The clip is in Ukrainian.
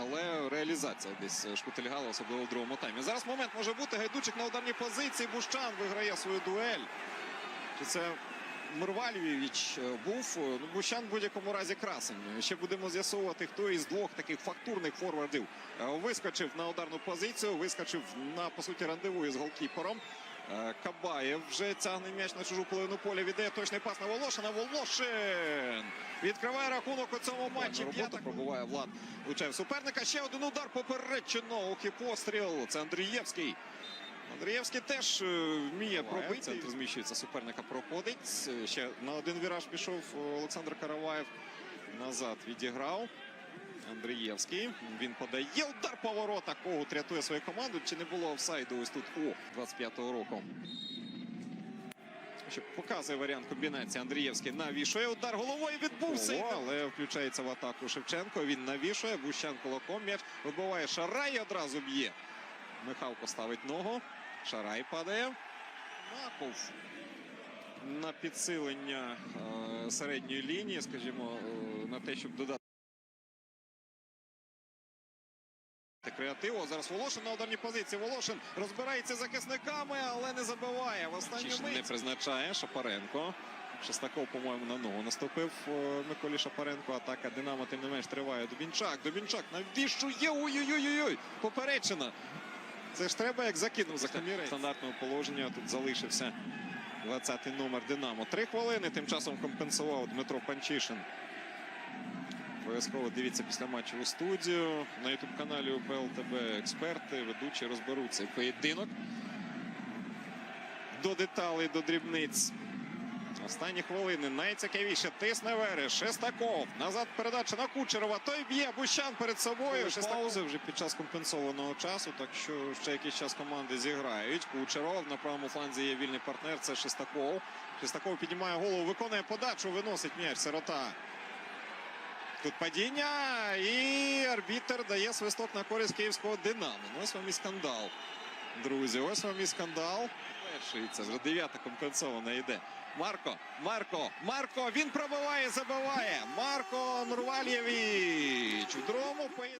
Але реалізація десь шкутильгала, особливо в другому таймі. Зараз момент може бути. Гайдучик на ударній позиції. Бущан виграє свою дуель. Чи це Мирва Львівіч е, був? Ну, Бущан в будь-якому разі красень. Ще будемо з'ясовувати, хто із двох таких фактурних форвардів е, вискочив на ударну позицію, вискочив на по суті рандеву із голкіпером. Е, Кабаєв вже тягне м'яч на чужу половину поля. Віддає точний пас на Волошина. Волошин відкриває рахунок у цьому матчі. Робота пробуває Влад. Влучає суперника. Ще один удар поперечено. Ох і постріл. Це Андрієвський. Андрієвський теж е, вміє пробити. Центр зміщується, суперника проходить. Е, Ще на один віраж пішов Олександр Караваєв. Назад відіграв. Андрієвський. Він подає удар по воротах. Когут рятує свою команду. Чи не було офсайду ось тут о 25-го року? Ще показує варіант комбінації. Андрієвський навішує удар головою відбувся. але включається в атаку Шевченко. Він навішує. Бущан кулаком м'яч вибиває Шарай і одразу б'є. Михалко ставить ногу. Шарай падає. Маков на підсилення е, середньої лінії, скажімо, е, на те, щоб додати. Креативу. Зараз Волошин на ударній позиції. Волошин розбирається з захисниками, але не забиває. В останню мить. Не призначає Шапаренко. Шестаков, по-моєму, на ногу наступив е, Миколі Шапаренко. Атака Динамо, тим не менш, триває. Дубінчак. Дубінчак навіщо є? Ой-ой-ой-ой! Поперечина. Це ж треба, як закинув за камірець. Стандартного положення тут залишився 20-й номер Динамо. Три хвилини тим часом компенсував Дмитро Панчишин. Обов'язково дивіться після матчу у студію. На ютуб-каналі УПЛ ТБ експерти, ведучі розберуть цей поєдинок. До деталей, до дрібниць. Останні хвилини найцікавіше. Тисне Вереш. Шестаков. Назад передача на Кучерова. Той б'є Бущан перед собою. Паузи вже під час компенсованого часу. Так що ще якийсь час команди зіграють. Кучеров на правому фланзі є вільний партнер. Це Шестаков. Шестаков піднімає голову, виконує подачу, виносить м'яч. Сирота. Тут падіння. І арбітер дає свисток на користь київського Динамо. Ну, ось вам і скандал. Друзі, ось вам і скандал. Перший це вже дев'ята компенсована йде. Марко, Марко, Марко, він пробиває, забиває. Марко Нурвальєвіч. В другому поєдинку.